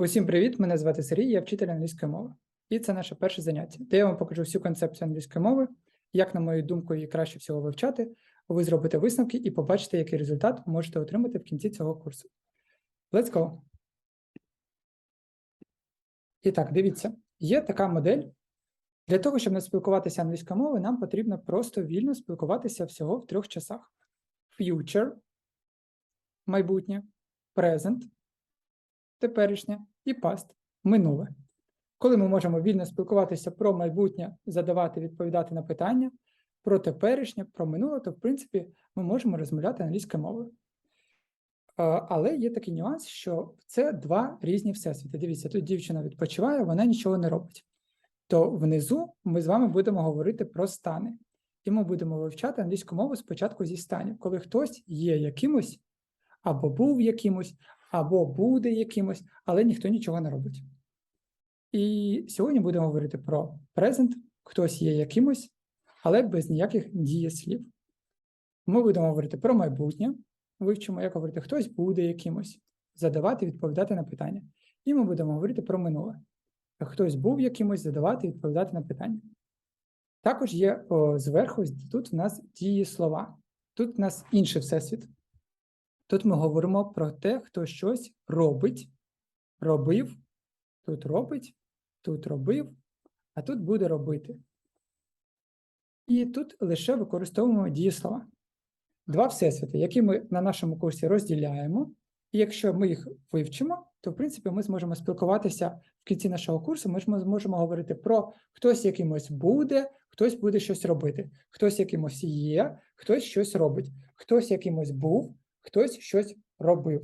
Усім привіт! Мене звати Сергій, я вчитель англійської мови. І це наше перше заняття, де я вам покажу всю концепцію англійської мови, як, на мою думку, її краще всього вивчати. Ви зробите висновки і побачите, який результат можете отримати в кінці цього курсу. Let's go! І так, дивіться, є така модель. Для того, щоб не спілкуватися англійською мовою, нам потрібно просто вільно спілкуватися всього в трьох часах: future, майбутнє, present, теперішнє і past, минуле. Коли ми можемо вільно спілкуватися про майбутнє, задавати, відповідати на питання, про теперішнє, про минуле, то в принципі ми можемо розмовляти англійською мовою. Але є такий нюанс, що це два різні всесвіти. Дивіться, тут дівчина відпочиває, вона нічого не робить. То внизу ми з вами будемо говорити про стани. І ми будемо вивчати англійську мову спочатку зі станів, коли хтось є якимось, або був якимось, або буде якимось, але ніхто нічого не робить. І сьогодні будемо говорити про present, хтось є якимось, але без ніяких дієслів. Ми будемо говорити про майбутнє, вивчимо, як говорити, хтось буде якимось, задавати, відповідати на питання. І ми будемо говорити про минуле. Хтось був якимось, задавати, відповідати на питання. Також є о, зверху, тут в нас дієслова. Тут в нас інший всесвіт. Тут ми говоримо про те, хто щось робить, робив, тут робить, тут робив, а тут буде робити. І тут лише використовуємо дієслова. Два всесвіти, які ми на нашому курсі розділяємо, і якщо ми їх вивчимо, то в принципі ми зможемо спілкуватися в кінці нашого курсу. Ми зможемо говорити про хтось якимось буде, хтось буде щось робити, хтось якимось є, хтось щось робить, хтось якимось був, хтось щось робив.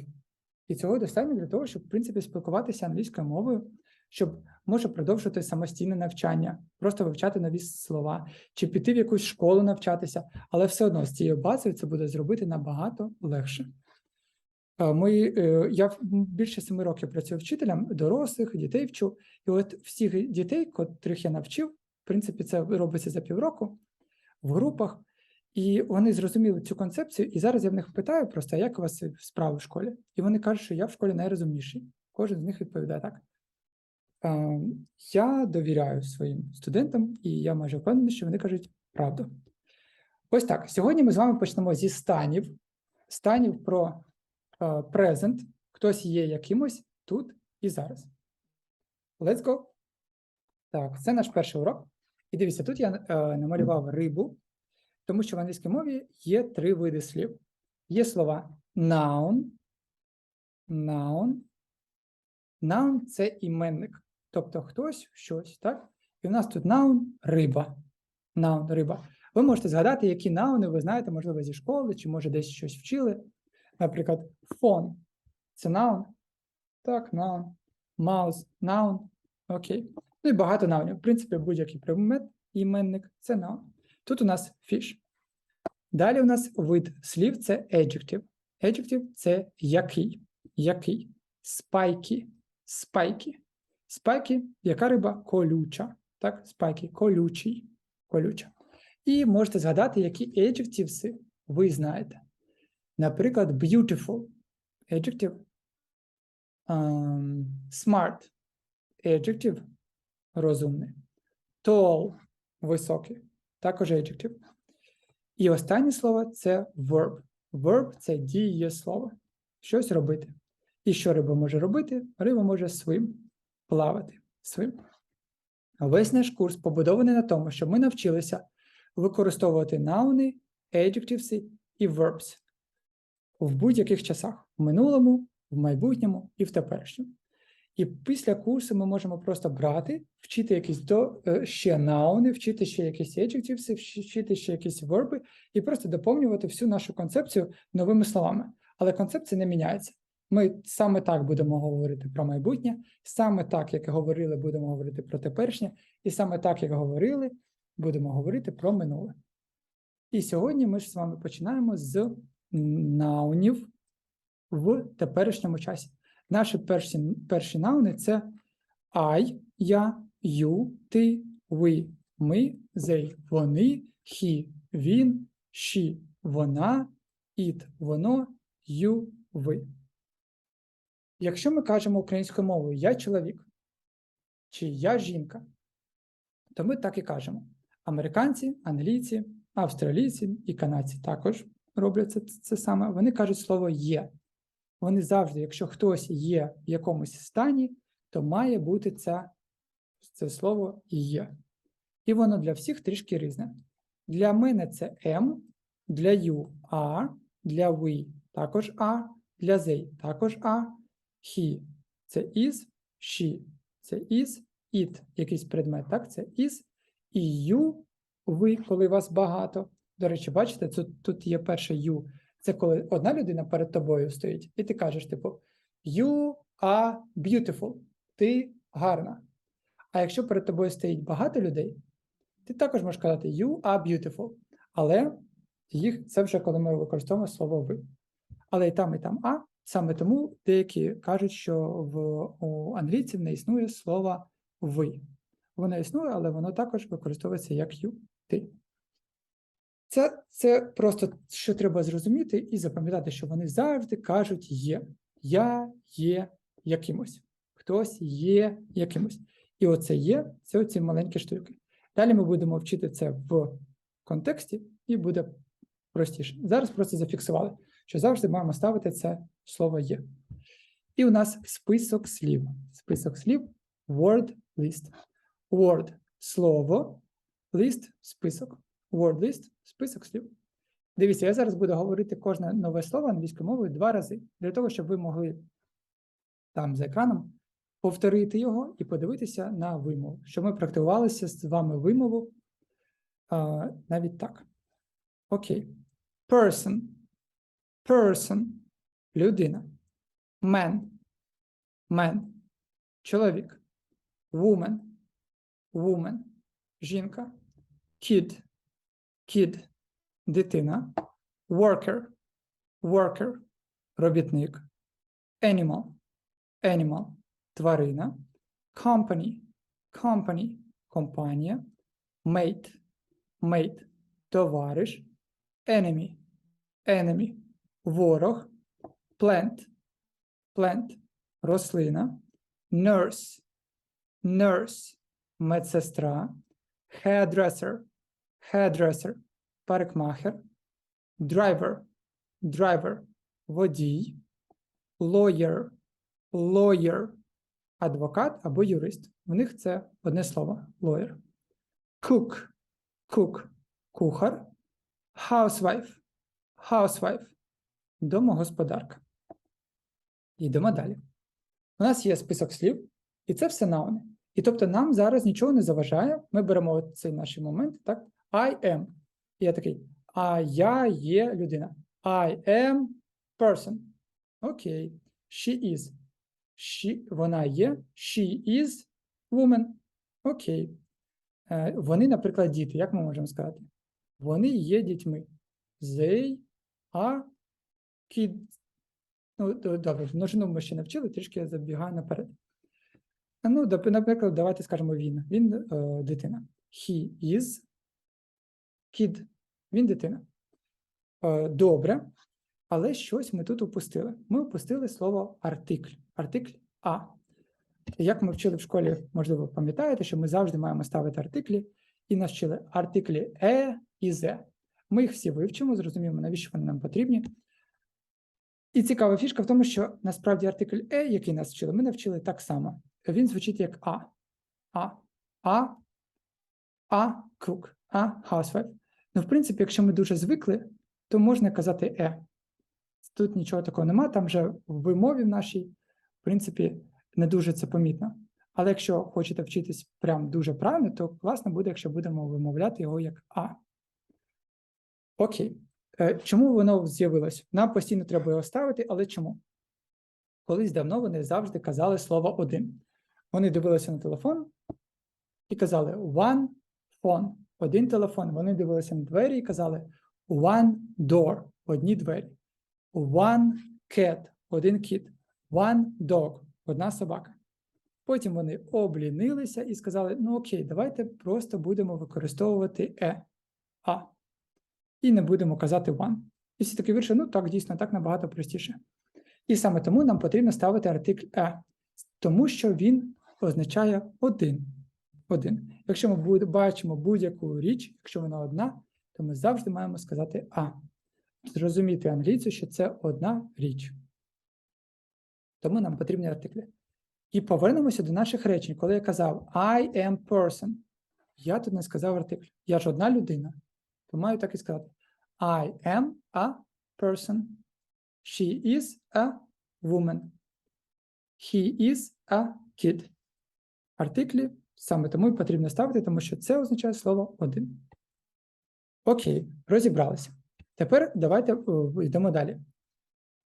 І цього достатньо для того, щоб в принципі спілкуватися англійською мовою, щоб може продовжити самостійне навчання, просто вивчати нові слова, чи піти в якусь школу навчатися, але все одно з цією базою це буде зробити набагато легше. Е, Ми, е, я більше семи років працюю вчителем, дорослих, дітей вчу. І от всіх дітей, котрих я навчив, в принципі, це робиться за півроку в групах, і вони зрозуміли цю концепцію. І зараз я в них питаю просто, як у вас справи в школі? І вони кажуть, що я в школі найрозумніший. Кожен з них відповідає так. Е, Я довіряю своїм студентам, і я майже впевнений, що вони кажуть правду. Ось так. Сьогодні ми з вами почнемо зі станів, станів про е, present, хтось є якимось тут і зараз. Let's go. Так, це наш перший урок. І дивіться, тут я е, намалював рибу, тому що в англійській мові є три види слів. Є слова noun, noun. Noun – це іменник, тобто хтось, щось, так? І в нас тут noun – риба. Noun – риба. Ви можете згадати, які науни ви знаєте, можливо, зі школи, чи може десь щось вчили. Наприклад, фон це noun. Так, noun. Mouse – noun. Окей. Ну і багато наунів. В принципі, будь-який предмет, іменник це noun. Тут у нас fish. Далі у нас вид слів це adjective. Adjective – це який. Який. Спайки. Спайки. Спайки, яка риба? Колюча. Так, спайки, колючий. Колюча. І можете згадати, які adjectives ви знаєте. Наприклад, beautiful. Adjective. Um, smart. Adjective. Розумний. Tall. Високий. Також adjective. І останнє слово це verb. Verb це дієслово. Щось робити. І що риба може робити? Риба може свим, плавати свим. Весь наш курс побудований на тому, щоб ми навчилися використовувати науни, adjectives і verbs в будь-яких часах в минулому, в майбутньому і в теперішньому. І після курсу ми можемо просто брати, вчити якісь до, е, ще науни, вчити ще якісь adjectives, вчити ще якісь верби і просто доповнювати всю нашу концепцію новими словами. Але концепція не міняється. Ми саме так будемо говорити про майбутнє, саме так, як говорили, будемо говорити про теперішнє, і саме так, як говорили, будемо говорити про минуле. І сьогодні ми ж з вами починаємо з наунів в теперішньому часі. Наші перші, перші науни це I, я, you, ти, ви, ми, they, вони, he, він, she, вона, it, воно, you, ви. Якщо ми кажемо українською мовою я чоловік чи я жінка, то ми так і кажемо. Американці, англійці, австралійці і канадці також роблять це, це саме. Вони кажуть слово є. Вони завжди, якщо хтось є в якомусь стані, то має бути це, це слово є. І воно для всіх трішки різне. Для мене це М, для you are, для we також are, для they також are, he це is, she це is, it якийсь предмет, так, це is, і you, ви, коли вас багато. До речі, бачите, тут, тут є перше you. Це коли одна людина перед тобою стоїть, і ти кажеш, типу, you are beautiful, ти гарна. А якщо перед тобою стоїть багато людей, ти також можеш казати you are beautiful. Але їх це вже коли ми використовуємо слово ви. Але і там, і там а. Саме тому деякі кажуть, що в у англійців не існує слова ви. Воно існує, але воно також використовується як you, ти. Це, це просто що треба зрозуміти і запам'ятати, що вони завжди кажуть є. Я є якимось. Хтось є якимось. І оце є, це оці маленькі штуки. Далі ми будемо вчити це в контексті, і буде простіше. Зараз просто зафіксували, що завжди маємо ставити це слово є. І у нас список слів. Список слів word list. Word слово, list список. Word list список слів. Дивіться, я зараз буду говорити кожне нове слово англійською мовою два рази, для того, щоб ви могли там за екраном повторити його і подивитися на вимову, щоб ми практикувалися з вами вимову а, навіть так. Окей. Person. Person. Людина. Man. Man. Чоловік. Woman. Woman. Жінка. Kid. Kid. Дитина. Worker. Worker. Робітник. Animal. Animal. Тварина. Company. Company. Компанія. Mate. Mate. Товариш. Enemy. Enemy. Ворог. Plant. Plant. Рослина. Nurse. Nurse. Медсестра. Hairdresser. Hairdresser. Парикмахер. Driver. Driver. Водій. Lawyer. Lawyer. Адвокат або юрист. У них це одне слово. Lawyer. Cook. Cook. Кухар. Housewife. Housewife. Домогосподарка. Йдемо далі. У нас є список слів, і це все науни. І тобто нам зараз нічого не заважає. Ми беремо цей наш момент, так? I am. Я такий, а я є людина. I am person. Окей. She is. She, вона є. She is woman. Окей. Е, вони, наприклад, діти. Як ми можемо сказати? Вони є дітьми. They are kids. Ну, добре, множину ми ще не вчили, трішки я забігаю наперед. Ну, наприклад, давайте скажемо він. Він е, дитина. He is kid. Він дитина. Е, добре, але щось ми тут упустили. Ми упустили слово артикль. Артикль А. Як ми вчили в школі, можливо, пам'ятаєте, що ми завжди маємо ставити артиклі, і нас вчили артиклі е і зе. Ми їх всі вивчимо, зрозуміємо, навіщо вони нам потрібні. І цікава фішка в тому, що насправді артикль е, який нас вчили, ми навчили так само. Він звучить як А. А. А. А. Cook. А. Housewife. Ну, в принципі, якщо ми дуже звикли, то можна казати е. Тут нічого такого нема, там вже в вимові в нашій, в принципі, не дуже це помітно. Але якщо хочете вчитись прям дуже правильно, то класно буде, якщо будемо вимовляти його як А. Окей. Е, Чому воно з'явилось? Нам постійно треба його ставити, але чому? Колись давно вони завжди казали слово один. Вони дивилися на телефон і казали one phone, один телефон. Вони дивилися на двері і казали one door, одні двері. One cat, один кіт. One dog, одна собака. Потім вони облінилися і сказали: ну окей, давайте просто будемо використовувати е, а. І не будемо казати one. І всі таки вирішили, ну так, дійсно, так набагато простіше. І саме тому нам потрібно ставити артикль «е», тому що він означає один. Один. Якщо ми бачимо будь-яку річ, якщо вона одна, то ми завжди маємо сказати А. Зрозуміти англійцю, що це одна річ. Тому нам потрібні артиклі. І повернемося до наших речень. Коли я казав I am person, я тут не сказав артикль. Я ж одна людина, то маю так і сказати. I am a person. She is a woman. He is a kid. Артиклі саме тому і потрібно ставити, тому що це означає слово один. Окей, розібралися. Тепер давайте е, йдемо далі.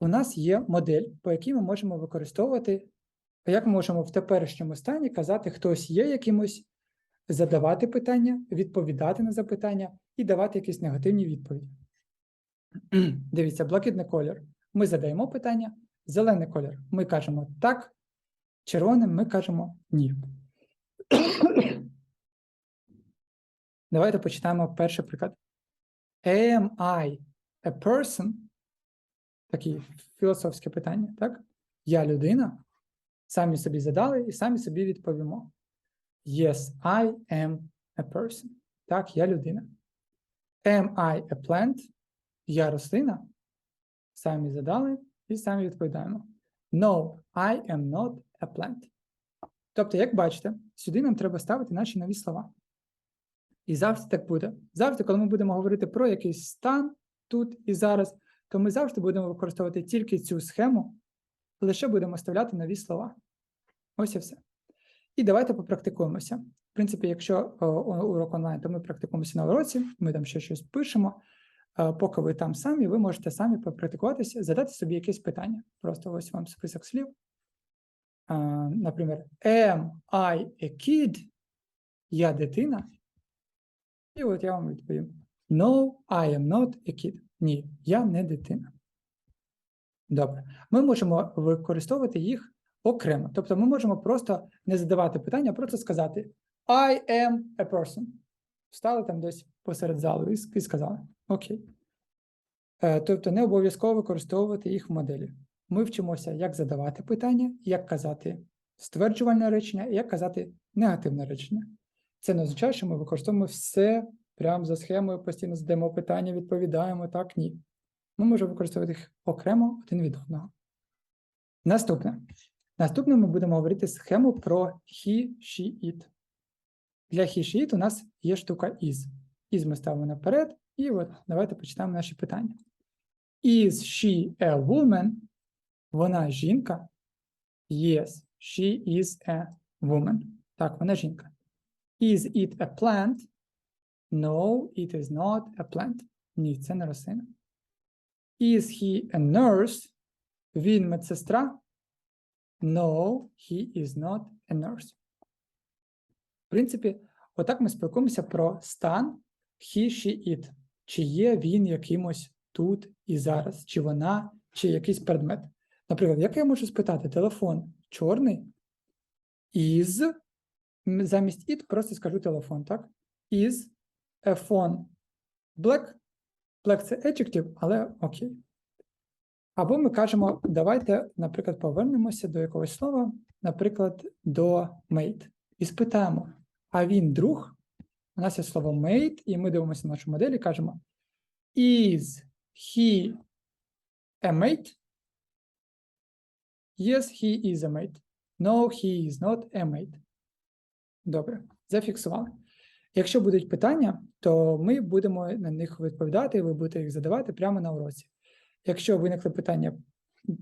У нас є модель, по якій ми можемо використовувати, як ми можемо в теперішньому стані казати, хтось є якимось, задавати питання, відповідати на запитання і давати якісь негативні відповіді. Дивіться, блакитний колір. Ми задаємо питання, зелений колір. Ми кажемо так, червоним ми кажемо ні. Давайте почитаємо перший приклад. Am I a person? Такі філософське питання, так? Я людина. Самі собі задали і самі собі відповімо. Yes, I am a person. Так, я людина. Am I a plant? Я рослина. Самі задали і самі відповідаємо. No, I am not a plant. Тобто, як бачите, сюди нам треба ставити наші нові слова. І завжди так буде. Завжди, коли ми будемо говорити про якийсь стан тут і зараз, то ми завжди будемо використовувати тільки цю схему, лише будемо вставляти нові слова. Ось і все. І давайте попрактикуємося. В принципі, якщо о, о, урок онлайн, то ми практикуємося на уроці, ми там ще щось пишемо. Е, Поки ви там самі, ви можете самі попрактикуватися, задати собі якесь питання. Просто ось вам список слів. Наприклад, am I a kid? Я дитина. І от я вам відповім: No, I am not a kid. Ні, я не дитина. Добре. Ми можемо використовувати їх окремо. Тобто ми можемо просто не задавати питання, просто сказати I am a person. Встали там десь посеред залу і сказали Окей. Е, Тобто не обов'язково використовувати їх в моделі. Ми вчимося, як задавати питання, як казати стверджувальне речення, як казати негативне речення. Це не означає, що ми використовуємо все прямо за схемою, постійно задаємо питання, відповідаємо так, ні. Ми можемо використовувати їх окремо один від одного. Наступне. Наступне ми будемо говорити схему про he, she, it. Для he, she, it у нас є штука is. Is ми ставимо наперед, і от давайте почитаємо наші питання. Is she a woman? Вона жінка. Yes, she is a woman. Так, вона жінка. Is it a plant? No, it is not a plant. Ні, це не рослина. Is he a nurse? Він медсестра? No, he is not a nurse. В принципі, отак ми спілкуємося про стан he, she, it. Чи є він якимось тут і зараз, чи вона, чи якийсь предмет. Наприклад, як я можу спитати, телефон чорний? Is, замість it просто скажу телефон, так? Is a phone black? Black це adjective, але окей. Або ми кажемо, давайте, наприклад, повернемося до якогось слова, наприклад, до mate. І спитаємо, а він друг? У нас є слово mate, і ми дивимося на нашу модель і кажемо: Is he a mate? Yes, he is a mate. No, he is not a mate. Добре, зафіксували. Якщо будуть питання, то ми будемо на них відповідати, і ви будете їх задавати прямо на уроці. Якщо виникли питання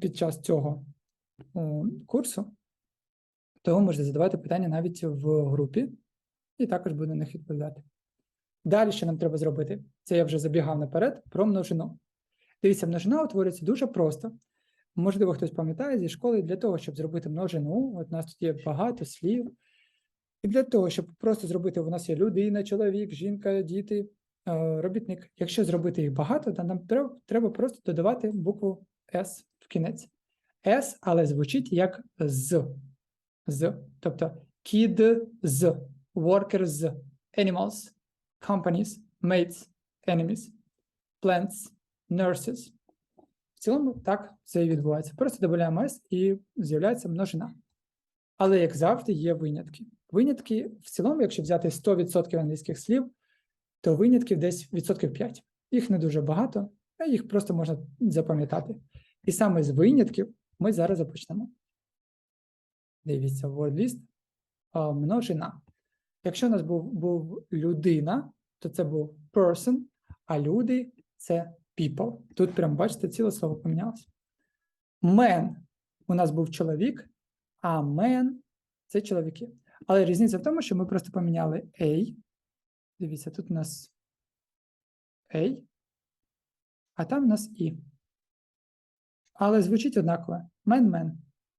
під час цього курсу, то ви можете задавати питання навіть в групі, і також буду на них відповідати. Далі, що нам треба зробити, це я вже забігав наперед про множину. Дивіться, множина утворюється дуже просто. Можливо, хтось пам'ятає зі школи, для того, щоб зробити множину, от у нас тут є багато слів. І для того, щоб просто зробити, у нас є людина, чоловік, жінка, діти, е, робітник. Якщо зробити їх багато, то нам треба, треба просто додавати букву S в кінець. S, але звучить як з. з. Тобто kids, workers, animals, companies, mates, enemies, plants, nurses. В цілому так це і відбувається. Просто додаємо s і з'являється множина. Але, як завжди, є винятки. Винятки в цілому, якщо взяти 100% англійських слів, то винятків десь відсотків 5. Їх не дуже багато, а їх просто можна запам'ятати. І саме з винятків ми зараз започнемо. Дивіться, word list. А, множина. Якщо у нас був, був людина, то це був person, а люди це people. Тут прям бачите, ціле слово помінялося. Man у нас був чоловік, а man це чоловіки. Але різниця в тому, що ми просто поміняли A. Дивіться, тут у нас A, а там у нас І. Але звучить однаково. Man, man.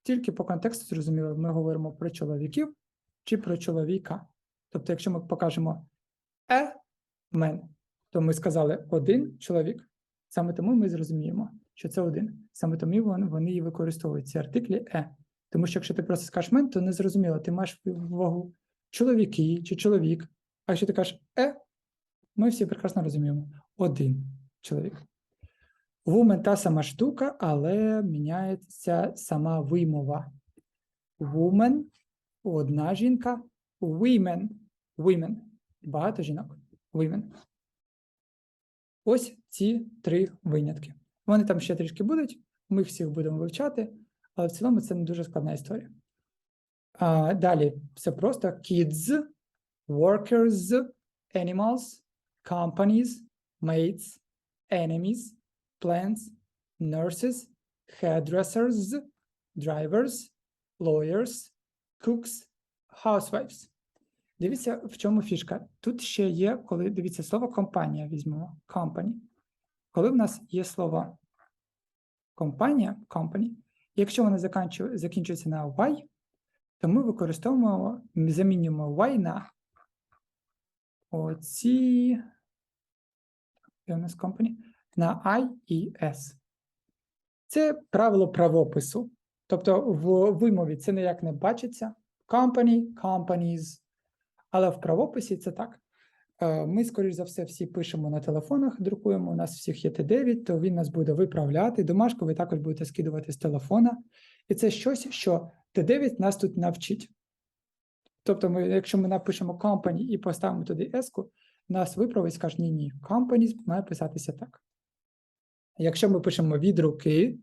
Тільки по контексту зрозуміло, ми говоримо про чоловіків чи про чоловіка. Тобто, якщо ми покажемо man, то ми сказали один чоловік. Саме тому ми зрозуміємо, що це один. Саме тому вони, і використовують ці артиклі е. Тому що якщо ти просто скажеш мен, то не зрозуміло, ти маєш увагу чоловіки чи чоловік. А якщо ти кажеш е, ми всі прекрасно розуміємо один чоловік. Woman та сама штука, але міняється сама вимова. Woman – одна жінка, women – women – багато жінок. Women. Ось ці три винятки. Вони там ще трішки будуть, ми всіх будемо вивчати, але в цілому це не дуже складна історія. А, далі все просто kids, workers, animals, companies, mates, enemies, plants, nurses, hairdressers, drivers, lawyers, cooks, housewives. Дивіться, в чому фішка. Тут ще є, коли дивіться слово компанія візьмемо. Company. Коли в нас є слово компанія, company, якщо воно закінчується на Y, то ми використовуємо, замінюємо Y на оці у нас company, на I і S. Це правило правопису. Тобто в вимові це ніяк не бачиться. Company, companies. Але в правописі це так. Е, Ми, скоріш за все, всі пишемо на телефонах, друкуємо. У нас всіх є Т9, то він нас буде виправляти. Домашку ви також будете скидувати з телефона. І це щось, що Т9 нас тут навчить. Тобто, ми, якщо ми напишемо company і поставимо туди S-ку, нас виправить скаже, ні, ні, companies має писатися так. Якщо ми пишемо від руки,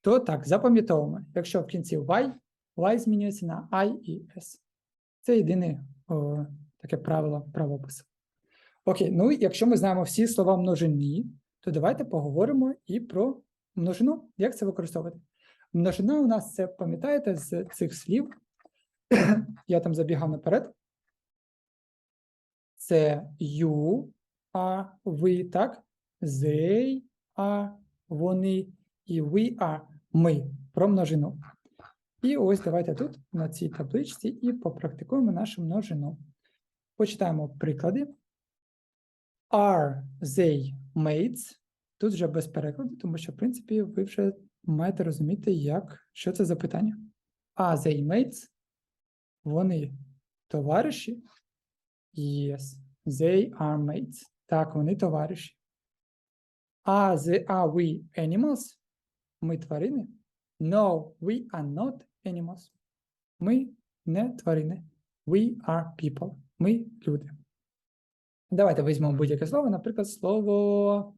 то так, запам'ятовуємо. Якщо в кінці Y, Y змінюється на I і S. Це єдине о, таке правило правопису. Окей, ну якщо ми знаємо всі слова множині, то давайте поговоримо і про множину. Як це використовувати? Множина у нас це, пам'ятаєте, з цих слів. Я там забігав наперед. Це you, а ви, так? They, а вони, і we are ми про множину. І ось давайте тут на цій табличці і попрактикуємо нашу множину. Почитаємо приклади. Are they mates? Тут вже без перекладу, тому що, в принципі, ви вже маєте розуміти, як, що це за питання. Are they mates? Вони товариші? Yes, they are mates. Так, вони товариші. Are, they, are we animals? Ми тварини? No, we are not animals. Ми не тварини. We are people. Ми люди. Давайте візьмемо будь-яке слово, наприклад, слово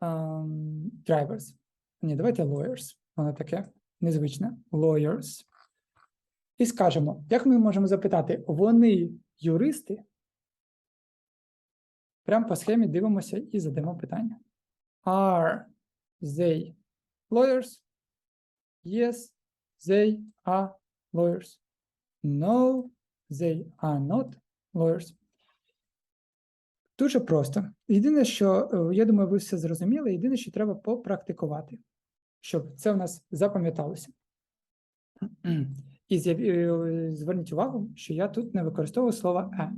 um, drivers. Ні, давайте lawyers. Воно таке незвичне. Lawyers. І скажемо, як ми можемо запитати, вони юристи? Прямо по схемі дивимося і задамо питання. Are they lawyers? Yes, they are lawyers. No, they are not lawyers. Дуже просто. Єдине, що е, я думаю, ви все зрозуміли. Єдине, що треба попрактикувати, щоб це у нас запам'яталося. І е, зверніть увагу, що я тут не використовую слово е,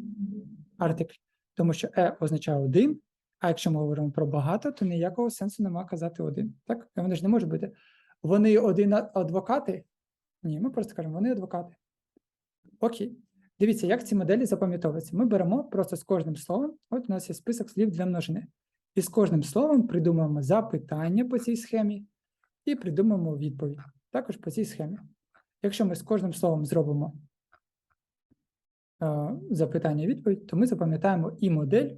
артикль, тому що е означає один, а якщо ми говоримо про багато, то ніякого сенсу нема казати один. Так? Вони ж не можуть бути. Вони один адвокати? Ні, ми просто кажемо, вони адвокати. Окей. Дивіться, як ці моделі запам'ятовуються. Ми беремо просто з кожним словом. От у нас є список слів для множини. І з кожним словом придумаємо запитання по цій схемі і придумаємо відповідь також по цій схемі. Якщо ми з кожним словом зробимо е, запитання і відповідь, то ми запам'ятаємо і модель,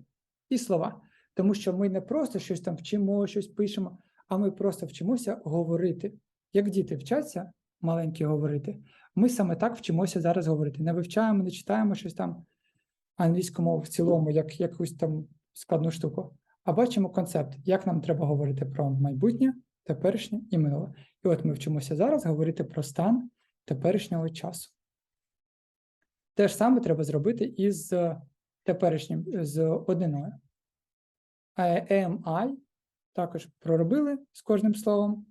і слова. Тому що ми не просто щось там вчимо, щось пишемо, а ми просто вчимося говорити. Як діти вчаться маленькі говорити, ми саме так вчимося зараз говорити. Не вивчаємо, не читаємо щось там англійську мову в цілому, як якусь там складну штуку, а бачимо концепт, як нам треба говорити про майбутнє, теперішнє і минуле. І от ми вчимося зараз говорити про стан теперішнього часу. Те ж саме треба зробити і з теперішнім, з одниною. I am I також проробили з кожним словом,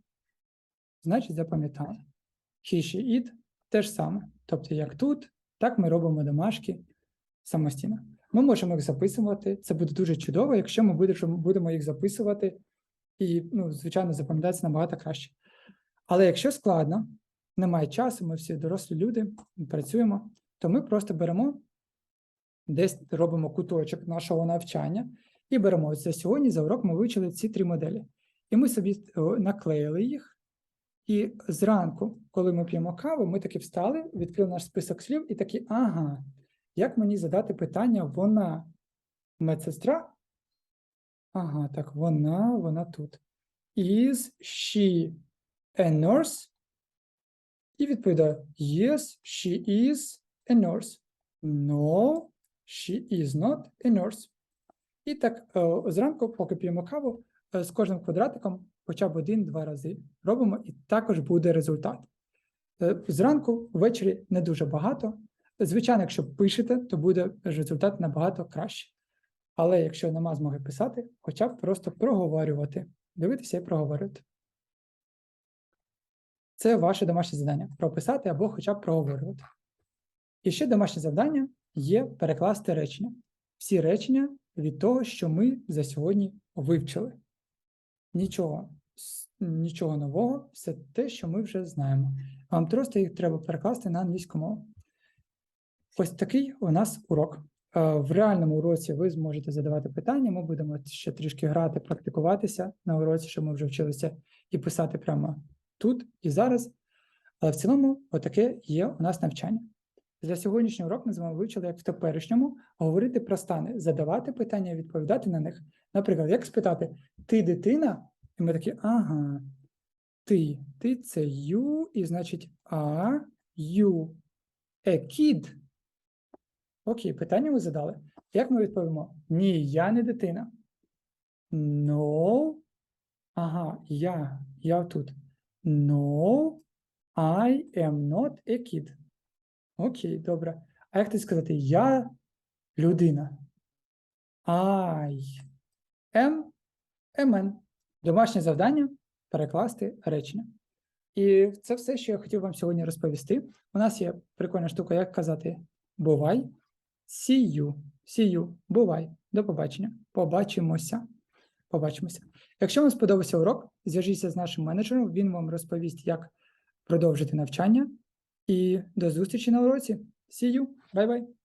значить запам'ятали. She, it те ж саме. Тобто, як тут, так ми робимо домашки самостійно. Ми можемо їх записувати. Це буде дуже чудово, якщо ми будемо- їх записувати і, ну, звичайно, запам'ятається набагато краще. Але якщо складно, немає часу, ми всі дорослі люди, працюємо, то ми просто беремо, десь робимо куточок нашого навчання і беремо ось сьогодні, за урок ми вивчили ці три моделі. І ми собі е, наклеїли їх. І зранку, коли ми п'ємо каву, ми таки встали, відкрили наш список слів і такі, ага, як мені задати питання вона медсестра? Ага, так, вона, вона тут. Is she a nurse? І відповідаю: Yes, she is a nurse. No, she is not a nurse. І так е, зранку, поки п'ємо каву, е, з кожним квадратиком хоча б один-два рази робимо, і також буде результат. Е, Зранку, ввечері не дуже багато. Звичайно, якщо пишете, то буде результат набагато краще. Але якщо нема змоги писати, хоча б просто проговорювати, дивитися і проговорювати. Це ваше домашнє завдання прописати або хоча б проговорювати. І ще домашнє завдання є перекласти речення. Всі речення від того, що ми за сьогодні вивчили. Нічого, нічого нового, все те, що ми вже знаємо. Вам просто їх треба перекласти на англійську мову. Ось такий у нас урок. Е, В реальному уроці ви зможете задавати питання. Ми будемо ще трішки грати, практикуватися на уроці, щоб ми вже вчилися і писати прямо тут і зараз. Але в цілому, отаке є у нас навчання. Для сьогоднішнього уроку ми з вами вивчили, як в теперішньому говорити про стани, задавати питання, відповідати на них. Наприклад, як спитати ти дитина? І ми такі, ага, ти, ти це you, і значить are you a kid? Окей, питання ви задали. Як ми відповімо? Ні, я не дитина. No. Ага, я, я тут. No, I am not a kid. Окей, добре. А як ти сказати? Я людина. I am a man. Домашнє завдання перекласти речення. І це все, що я хотів вам сьогодні розповісти. У нас є прикольна штука, як казати бувай. See you. Бувай. До побачення. Побачимося. Побачимося. Якщо вам сподобався урок, зв'яжіться з нашим менеджером, він вам розповість, як продовжити навчання. І до зустрічі на уроці. See you. Bye-bye.